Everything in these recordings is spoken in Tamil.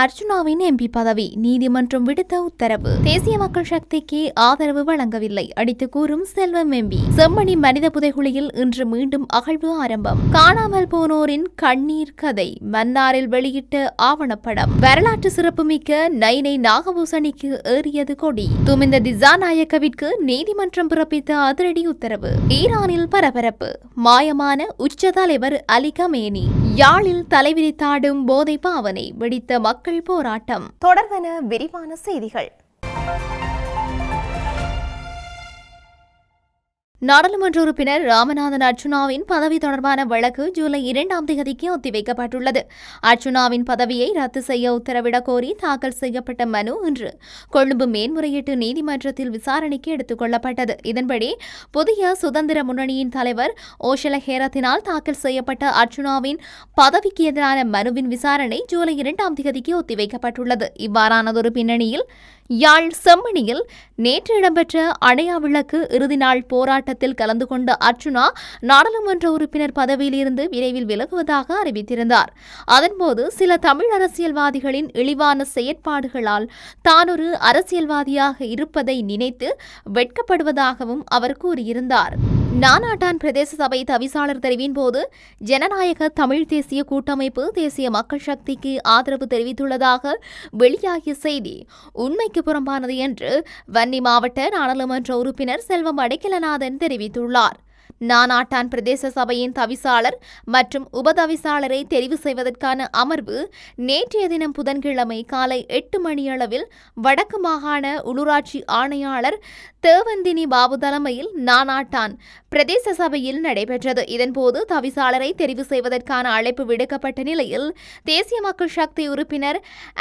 அர்ஜுனாவின் எம்பி பதவி நீதிமன்றம் விடுத்த உத்தரவு. தேசிய மக்கள் சக்திக்கு ஆதரவு வழங்கவில்லை அடித்து கூறும் செல்வம் எம்பி. செம்மணி மனித புதைகுழியில் இன்று மீண்டும் அகழ்வு ஆரம்பம். காணாமல் போனோரின் கண்ணீர் கதை மன்னாரில் வெளியிட்ட ஆவணப்படம். வரலாற்று சிறப்புமிக்க நைனை நாகபூசணிக்கு ஏறியது கொடி. துமிந்த திசாநாயக்கவிற்கு நீதிமன்றம் பிறப்பித்த அதிரடி உத்தரவு. ஈரானில் பரபரப்பு. மாயமான உச்ச தலைவர் அலி கமேனி யாழில் தலைவிரித்தாடும் போதை பாவனை வெடித்த மக்கள் போராட்டம் தொடர்வன விரிவான செய்திகள். நாடாளுமன்ற உறுப்பினர் ராமநாதன் அர்ச்சுனாவின் பதவி தொடர்பான வழக்கு ஜூலை இரண்டாம் தேதிக்கு ஒத்திவைக்கப்பட்டுள்ளது. அர்ச்சுனாவின் பதவியை ரத்து செய்ய உத்தரவிடக் கோரி தாக்கல் செய்யப்பட்ட மனு இன்று கொழும்பு மேன்முறையீட்டு நீதிமன்றத்தில் விசாரணைக்கு எடுத்துக் கொள்ளப்பட்டது. இதன்படி புதிய சுதந்திர முன்னணியின் தலைவர் ஓஷல ஹேரத்தினால் தாக்கல் செய்யப்பட்ட அர்ச்சுனாவின் பதவிக்கு எதிரான மனுவின் விசாரணை ஜூலை இரண்டாம் தேதிக்கு ஒத்திவைக்கப்பட்டுள்ளது. இவ்வாறானதொரு பின்னணியில் யாழ் செம்மணியில் நேற்று இடம்பெற்ற அணையா விளக்கு இறுதி நாள் போராட்டத்தில் கலந்து கொண்ட அர்ச்சுனா நாடாளுமன்ற உறுப்பினர் பதவியிலிருந்து விரைவில் விலகுவதாக அறிவித்திருந்தார். அதன்போது சில தமிழ் அரசியல்வாதிகளின் இழிவான செயற்பாடுகளால் தான் ஒரு அரசியல்வாதியாக இருப்பதை நினைத்து வெட்கப்படுவதாகவும் அவர் கூறியிருந்தார். நானாட்டான் பிரதேச சபை தவிசாளர் தெரிவின் போது ஜனநாயக தமிழ் தேசிய கூட்டமைப்பு தேசிய மக்கள் சக்திக்கு ஆதரவு தெரிவித்துள்ளதாக வெளியாகிய செய்தி. உண்மைக்கு புறம்பானது என்று வன்னி மாவட்ட நாடாளுமன்ற உறுப்பினர் செல்வம் அடைக்கலநாதன் தெரிவித்துள்ளார். நானாட்டான் பிரதேச சபையின் தவிசாளர் மற்றும் உபதவிசாளரை தெரிவு செய்வதற்கான அமர்வு நேற்றைய தினம் புதன்கிழமை காலை எட்டு மணியளவில் வடக்கு மாகாண உள்ளூராட்சி ஆணையாளர் தேவந்தினி பாபு தலைமையில் நானாட்டான் பிரதேச சபையில் நடைபெற்றது. இதன்போது தவிசாளரை தெரிவு செய்வதற்கான அழைப்பு விடுக்கப்பட்ட நிலையில் தேசிய மக்கள் சக்தி உறுப்பினர்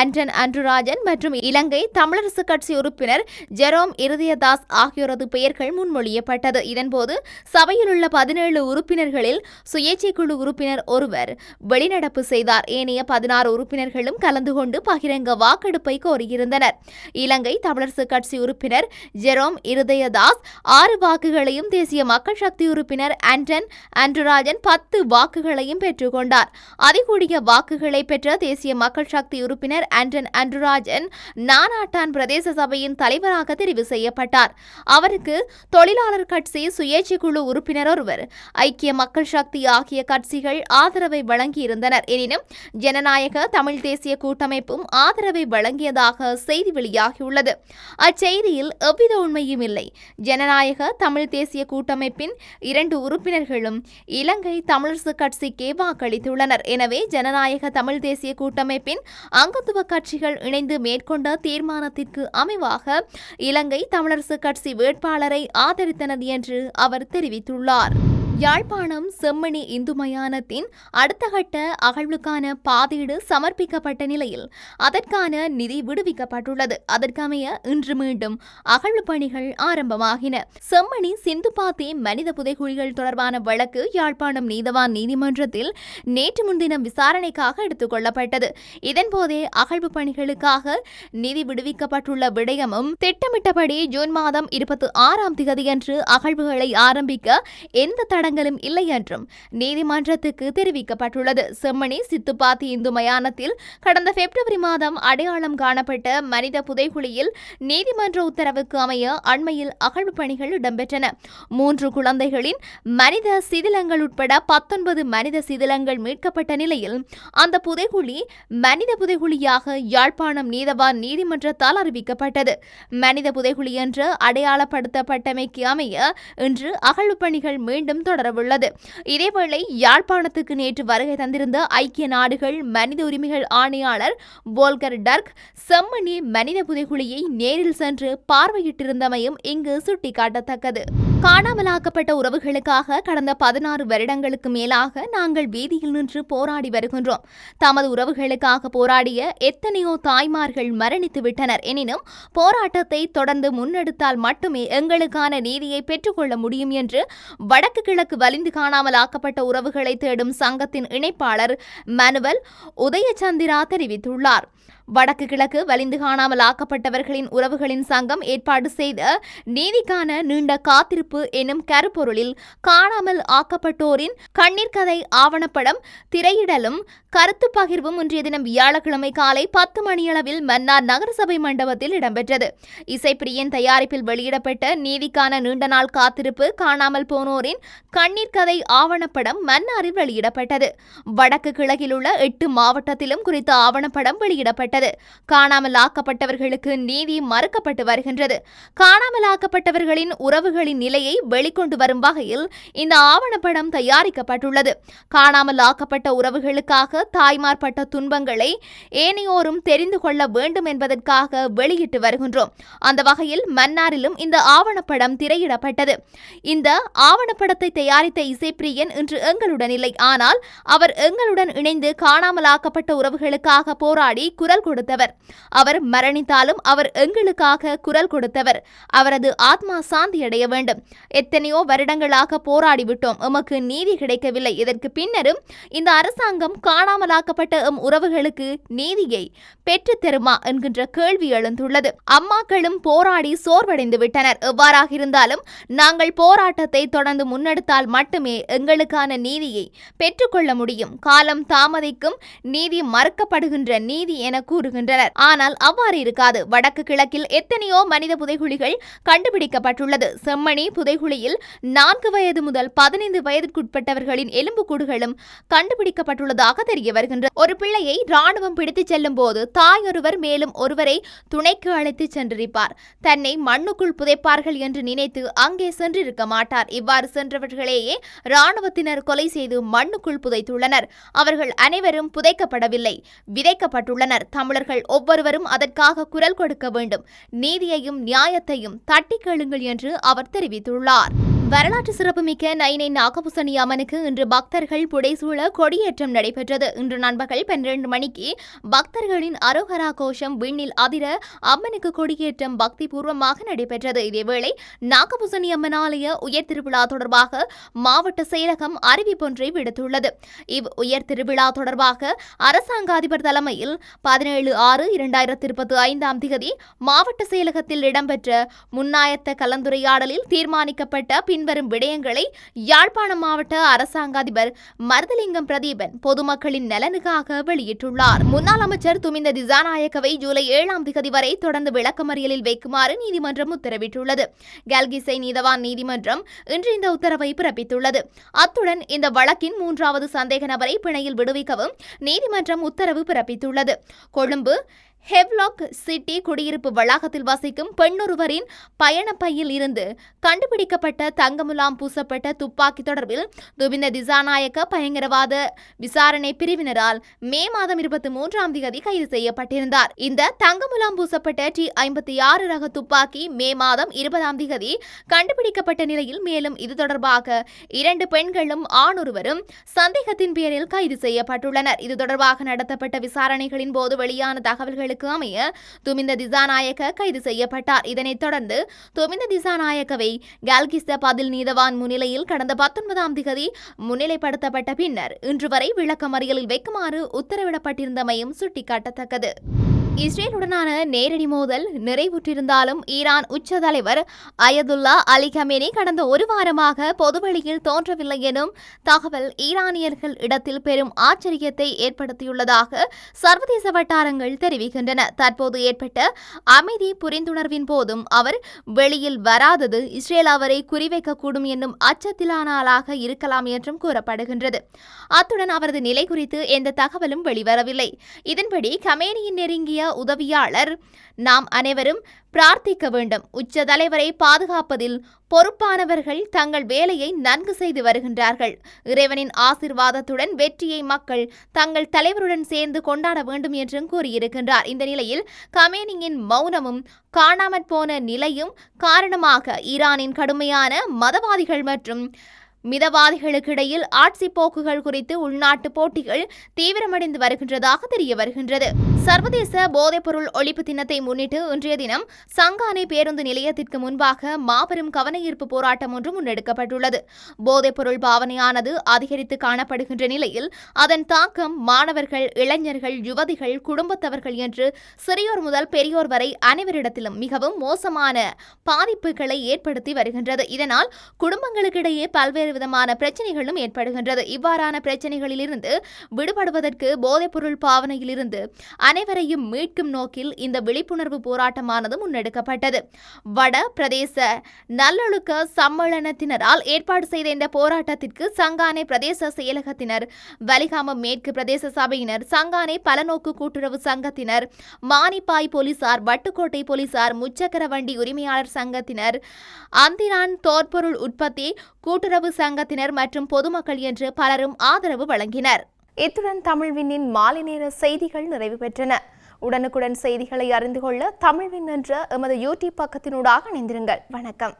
ஆண்டன் அன்றுராஜன் மற்றும் இலங்கை தமிழரசு கட்சி உறுப்பினர் ஜெரோம் இருதயதாஸ் ஆகியோரது பெயர்கள் முன்மொழியப்பட்டது. இதன்போது சபையில் உள்ள பதினேழு உறுப்பினர்களில் சுயேட்சை குழு உறுப்பினர் ஒருவர் வெளிநடப்பு செய்தார். ஏனைய பதினாறு உறுப்பினர்களும் கலந்து கொண்டு பகிரங்க வாக்கெடுப்பை கோரியிருந்தனர். இலங்கை தமிழரசு கட்சி உறுப்பினர் ஜெரோம் இருதயதாஸ் ஆறு வாக்குகளையும் தேசிய மக்கள் சக்தி உறுப்பினர் ஆண்டன் ஆண்ட்ராஜன் பத்து வாக்குகளையும் பெற்றுக்கொண்டார். அதிகூடிய வாக்குகளை பெற்ற தேசிய மக்கள் சக்தி உறுப்பினர் ஆண்டன் ஆண்ட்ராஜன் நானாட்டான் பிரதேச சபையின் தலைவராக தெரிவு செய்யப்பட்டார். அவருக்கு தொழிலாளர் கட்சி சுயேட்சை குழு உறுப்பினர் உறுப்பினர் ஒருவர். ஐக்கிய மக்கள் சக்தி ஆகிய கட்சிகள் ஆதரவை வழங்கியிருந்தனர். எனினும் ஜனநாயக தமிழ் தேசிய கூட்டமைப்பும் ஆதரவை வழங்கியதாக செய்தி வெளியாகியுள்ளது. அச்செய்தியில் எவ்வித உண்மையும் இல்லை. ஜனநாயக தமிழ் தேசிய கூட்டமைப்பின் இரண்டு உறுப்பினர்களும் இலங்கை தமிழரசு கட்சிக்கே வாக்களித்துள்ளனர். எனவே ஜனநாயக தமிழ் தேசிய கூட்டமைப்பின் அங்கத்துவ கட்சிகள் இணைந்து மேற்கொண்ட தீர்மானத்திற்கு அமைவாக இலங்கை தமிழரசு கட்சி வேட்பாளரை ஆதரித்தனர் என்று அவர் தெரிவித்துள்ளார் வெளியிட்டுள்ளார் யாழ்ப்பாணம் செம்மணி இந்து மயானத்தின் அடுத்த கட்ட அகழ்வுக்கான பாதீடு சமர்ப்பிக்கப்பட்ட நிலையில் அதற்கான நிதி விடுவிக்கப்பட்டுள்ளது. அதற்கமைய இன்று மீண்டும் அகழ்வு பணிகள் ஆரம்பமாகின. செம்மணி சிந்துபாத்தி மனித புதைகுழிகள் தொடர்பான வழக்கு யாழ்ப்பாணம் நீதவான் நீதிமன்றத்தில் நேற்று முன்தினம் விசாரணைக்காக எடுத்துக் கொள்ளப்பட்டது. இதன்போதே அகழ்வு பணிகளுக்காக நிதி விடுவிக்கப்பட்டுள்ள விடயமும் திட்டமிட்டபடி ஜூன் மாதம் இருபத்தி ஆறாம் தேதியன்று அகழ்வுகளை ஆரம்பிக்க எந்த தடங்களும் இல்லை என்றும் நீதிமன்றத்துக்கு தெரிவிக்கப்பட்டுள்ளது. செம்மணி சித்துப்பாத்தி இந்து மயானத்தில் கடந்த பிப்ரவரி மாதம் அடையாளம் காணப்பட்ட மனித புதைகுழியில் நீதிமன்ற உத்தரவுக்கு அமைய அண்மையில் அகழ்வு பணிகள் இடம்பெற்றன. மூன்று குழந்தைகளின் மனித சிதிலங்கள் உட்பட பத்தொன்பது மனித சிதிலங்கள் மீட்கப்பட்ட நிலையில் அந்த புதைகுழி மனித புதைகுழியாக யாழ்ப்பாணம் நீதவான் நீதிமன்றத்தால் அறிவிக்கப்பட்டது. மனித புதைகுழி என்று அடையாளப்படுத்தப்பட்டமைக்கு அமைய இன்று அகழ்வு பணிகள் மீண்டும் தொடரவுள்ளது. இதேவேளை யாழ்ப்பாணத்துக்கு நேற்று வருகை தந்திருந்த ஐக்கிய நாடுகள் மனித உரிமைகள் ஆணையாளர் போல்கர் டர்க் செம்மணி மனித புதைகுழியை நேரில் சென்று பார்வையிட்டிருந்தமையும் இங்கு சுட்டிக்காட்டத்தக்கது. காணாமலாக்கப்பட்ட உறவுகளுக்காக கடந்த பதினாறு வருடங்களுக்கு மேலாக நாங்கள் வீதியில் நின்று போராடி வருகின்றோம். தமது உறவுகளுக்காக போராடிய எத்தனையோ தாய்மார்கள் மரணித்து விட்டனர். எனினும் போராட்டத்தை தொடர்ந்து முன்னெடுத்தால் மட்டுமே எங்களுக்கான நீதியை பெற்றுக்கொள்ள முடியும் என்று வடக்கு கிழக்கு வலிந்து காணாமல் ஆக்கப்பட்ட உறவுகளை தேடும் சங்கத்தின் இணைப்பாளர் மனுவல் உதயச்சந்திரா தெரிவித்துள்ளார். வடக்கு கிழக்கு வலிந்து காணாமல் ஆக்கப்பட்டவர்களின் உறவுகளின் சங்கம் ஏற்பாடு செய்த நீதிக்கான நீண்ட காத்திருப்பு எனும் கருப்பொருளில் காணாமல் ஆக்கப்பட்டோரின் கண்ணீர் கதை ஆவணப்படம் திரையிடலும் கருத்து பகிர்வும் இன்றைய தினம் வியாழக்கிழமை காலை பத்து மணியளவில் மன்னார் நகரசபை மண்டபத்தில் இடம்பெற்றது. இசைப்பிரியன் தயாரிப்பில் வெளியிடப்பட்ட நீதிக்கான நீண்ட நாள் காத்திருப்பு காணாமல் போனோரின் கண்ணீர் கதை ஆவணப்படம் மன்னாரில் வெளியிடப்பட்டது. வடக்கு கிழக்கில் உள்ள எட்டு மாவட்டத்திலும் குறித்த ஆவணப்படம் வெளியிடப்பட்டது. காணாமல் ஆக்கப்பட்டவர்களுக்கு நீதி மறுக்கப்பட்டு வருகின்றது. காணாமல் ஆக்கப்பட்டவர்களின் உறவுகளின் நிலையை வெளிக்கொண்டு வரும் வகையில் இந்த ஆவணப்படம் தயாரிக்கப்பட்டுள்ளது. காணாமல் ஆக்கப்பட்ட உறவுகளுக்காக தாய்மார் பட்ட துன்பங்களை ஏனையோரும் தெரிந்து கொள்ள வேண்டும் என்பதற்காக வெளியிட்டு வருகின்றோம். அந்த வகையில் மன்னாரிலும் இந்த ஆவணப்படம் திரையிடப்பட்டது. இந்த ஆவணப்படத்தை தயாரித்த இசைப்பிரியன் இன்று எங்களுடன் இல்லை. ஆனால் அவர் எங்களுடன் இணைந்து காணாமல் ஆக்கப்பட்ட உறவுகளுக்காக போராடி குரல் கொடுத்தவர். அவர் மரணித்தாலும் அவர் எங்களுக்காக குரல் கொடுத்தவர். அவரது ஆத்மா சாந்தியடைய வேண்டும். எத்தனையோ வருடங்களாக போராடிவிட்டோம். எமக்கு நீதி கிடைக்கவில்லை. இதற்கு பின்னரும் இந்த அரசாங்கம் காணாமலாக்கப்பட்ட எம் உறவுகளுக்கு நீதியை பெற்றுத் தருமா என்கின்ற கேள்வி எழுந்துள்ளது. அம்மாக்களும் போராடி சோர்வடைந்து விட்டனர். எவ்வாறாக இருந்தாலும் நாங்கள் போராட்டத்தை தொடர்ந்து முன்னெடுத்தால் மட்டுமே எங்களுக்கான நீதியை பெற்றுக்கொள்ள முடியும். காலம் தாமதிக்கும். நீதி மறுக்கப்படுகின்ற நீதி என கூறுகின்றனர். ஆனால் அவ்வாறு இருக்காது. வடக்கு கிழக்கில் எத்தனையோ மனித புதைகுழிகள் கண்டுபிடிக்கப்பட்டுள்ளது. செம்மணி புதைகுழியில் நான்கு வயது முதல் பதினைந்து வயதிற்குட்பட்டவர்களின் எலும்புக்கூடுகளும் கண்டுபிடிக்கப்பட்டுள்ளதாக தெரிய வருகின்றது ஒரு பிள்ளையை ராணுவம் பிடித்துச் செல்லும் போது தாய் ஒருவர் மேலும் ஒருவரை துணைக்கு அழைத்துச் சென்றிருப்பார். தன்னை மண்ணுக்குள் புதைப்பார்கள் என்று நினைத்து அங்கே சென்றிருக்க மாட்டார். இவ்வாறு சென்றவர்களேயே ராணுவத்தினர் கொலை செய்து மண்ணுக்குள் புதைத்துள்ளனர். அவர்கள் அனைவரும் புதைக்கப்படவில்லை. விதைக்கப்பட்டுள்ளனர். தமிழர்கள் ஒவ்வொருவரும் அதற்காக குரல் கொடுக்க வேண்டும். நீதியையும் நியாயத்தையும் தட்டி கேளுங்கள் என்று அவர் தெரிவித்துள்ளார். வரலாற்று சிறப்புமிக்க நைனை நாகபூசணி அம்மனுக்கு இன்று பக்தர்கள் புடைசூழ கொடியேற்றம் நடைபெற்றது. இன்று நண்பகல் பன்னிரண்டு மணிக்கு பக்தர்களின் அரோகரா கோஷம் விண்ணில் அதிர அம்மனுக்கு கொடியேற்றம் பக்தி பூர்வமாக நடைபெற்றது. இதேவேளை நாகபூசணி அம்மன் ஆலய உயர் திருவிழா தொடர்பாக மாவட்ட செயலகம் அறிவிப்பொன்றை விடுத்துள்ளது. இவ் உயர் திருவிழா தொடர்பாக அரசாங்க அதிபர் தலைமையில் பதினேழு ஆறு இரண்டாயிரத்தி இருபத்தி ஐந்தாம் திகதி மாவட்ட செயலகத்தில் இடம்பெற்ற முன்னாயத்த கலந்துரையாடலில் தீர்மானிக்கப்பட்ட பின் பின்வரும் விடயங்களை யாழ்ப்பாணம் மாவட்ட அரசாங்க அதிபர் மருதலிங்கம் பிரதீபன் பொதுமக்களின் நலனுக்காக வெளியிட்டுள்ளார். முன்னாள் அமைச்சர் துமிந்த திசாநாயக்கவை ஜூலை ஏழாம் திகதி வரை தொடர்ந்து விளக்கமறியலில் வைக்குமாறு நீதிமன்றம் உத்தரவிட்டுள்ளது. கல்கிசை நீதவான் நீதிமன்றம் இன்று இந்த உத்தரவை பிறப்பித்துள்ளது. அத்துடன் இந்த வழக்கின் மூன்றாவது சந்தேக நபரை பிணையில் விடுவிக்கவும் நீதிமன்றம் உத்தரவு பிறப்பித்துள்ளது. கொழும்பு ஹெவ்லாக் சிட்டி குடியிருப்பு வளாகத்தில் வசிக்கும் பெண்ணொருவரின் பயணப்பையில் இருந்து கண்டுபிடிக்கப்பட்ட தங்கமுலாம் பூசப்பட்ட துப்பாக்கி தொடர்பில் துபிந்த திசாநாயக்க பயங்கரவாத விசாரணை பிரிவினரால் மே மாதம் இருபத்தி மூன்றாம் தேதி கைது செய்யப்பட்டிருந்தார். இந்த தங்கமுலாம் பூசப்பட்ட டி ஐம்பத்தி ஆறு ரக துப்பாக்கி மே மாதம் இருபதாம் தேதி கண்டுபிடிக்கப்பட்ட நிலையில் மேலும் இது தொடர்பாக இரண்டு பெண்களும் ஆணொருவரும் சந்தேகத்தின் பேரில் கைது செய்யப்பட்டுள்ளனர். இது தொடர்பாக நடத்தப்பட்ட விசாரணைகளின் போது வெளியான தகவல்களுக்கு அமைய துமிந்த திசாநாயக்க கைது செய்யப்பட்டார். இதனைத் தொடர்ந்து துமிந்த திசாநாயக்கவை கால்கிஸ்த பதில் நீதவான் முன்னிலையில் கடந்த பத்தொன்பதாம் திகதி முன்னிலைப்படுத்தப்பட்ட பின்னர் இன்று வரை விளக்கமறியலில் வைக்குமாறு உத்தரவிடப்பட்டிருந்தமையும் சுட்டிக்காட்டத்தக்கது. இஸ்ரேலுடனான நேரடி மோதல் நிறைவுற்றிருந்தாலும் ஈரான் உச்ச தலைவர் அயதுல்லா அலி கமேனி கடந்த ஒரு வாரமாக பொதுவெளியில் தோன்றவில்லை எனும் தகவல் ஈரானியர்கள் இடத்தில் பெரும் ஆச்சரியத்தை ஏற்படுத்தியுள்ளதாக சர்வதேச வட்டாரங்கள் தெரிவிக்கின்றன. தற்போது ஏற்பட்ட அமைதி புரிந்துணர்வின் போதும் அவர் வெளியில் வராதது இஸ்ரேல் அவரை குறிவைக்கக்கூடும் என்னும் அச்சத்திலானாளாக இருக்கலாம் என்றும் கூறப்படுகின்றது. அத்துடன் அவரது நிலை குறித்து எந்த தகவலும் வெளிவரவில்லை. இதன்படி கமேனியின் நெருங்கிய உதவியாளர். நாம் அனைவரும் பிரார்த்திக்க வேண்டும். உச்ச தலைவரை பாதுகாப்பதில் பொறுப்பானவர்கள் தங்கள் வேலையை நன்கு செய்து வருகின்றார்கள். இறைவனின் ஆசிர்வாதத்துடன் வெற்றியை மக்கள் தங்கள் தலைவருடன் சேர்ந்து கொண்டாட வேண்டும் என்றும் கூறியிருக்கின்றார். இந்த நிலையில் கமேனியின் மௌனமும் காணாமற் போன நிலையும் காரணமாக ஈரானின் கடுமையான மதவாதிகள் மற்றும் மிதவாதிகளுக்கிடையில் ஆட்சி போக்குகள் குறித்து உள்நாட்டு போட்டிகள் தீவிரமடைந்து வருகின்றதாக தெரிய வருகின்றது. சர்வதேச போதைப்பொருள் ஒழிப்பு தினத்தை முன்னிட்டு இன்றைய தினம் சங்கானை பேருந்து நிலையத்திற்கு முன்பாக மாபெரும் கவனஈர்ப்பு போராட்டம் ஒன்று முன்னெடுக்கப்பட்டுள்ளது. போதைப்பொருள் பாவனையானது அதிகரித்து காணப்படுகின்ற நிலையில் அதன் தாக்கம் மாணவர்கள் இளைஞர்கள் யுவதிகள் குடும்பத்தவர்கள் என்று சிறியோர் முதல் பெரியோர் வரை அனைவரிடத்திலும் மிகவும் மோசமான பாதிப்புகளை ஏற்படுத்தி வருகின்றது. இதனால் குடும்பங்களுக்கிடையே பல்வேறு விதமான பிரச்சனைகளும் ஏற்படுகின்றது. இவ்வாறான பிரச்சனைகளிலிருந்து விடுபடுவதற்கு போதைப்பொருள் பாவனையிலிருந்து அனைவரையும் மீட்கும் நோக்கில் இந்த விழிப்புணர்வு போராட்டமானது முன்னெடுக்கப்பட்டது. வட பிரதேச நல்லொழுக்க சம்மேளனத்தினரால் ஏற்பாடு செய்த இந்த போராட்டத்திற்கு சங்கானை பிரதேச செயலகத்தினர் வலிகாமம் மேற்கு பிரதேச சபையினர் சங்கானை பலநோக்கு கூட்டுறவு சங்கத்தினர் மானிப்பாய் போலீசார் வட்டுக்கோட்டை போலீசார் முச்சக்கர வண்டி உரிமையாளர் சங்கத்தினர் அந்திரான் தோற்பொருள் உற்பத்தி கூட்டுறவு சங்கத்தினர் மற்றும் பொதுமக்கள் என்று பலரும் ஆதரவு வழங்கினர். இத்துடன் தமிழ்வினின் மாலை நேர செய்திகள் நிறைவு பெற்றன. உடனுக்குடன் செய்திகளை அறிந்து கொள்ள தமிழ்வின் என்ற எமது யூடியூப் பக்கத்தினூடாக இணைந்திருங்கள். வணக்கம்.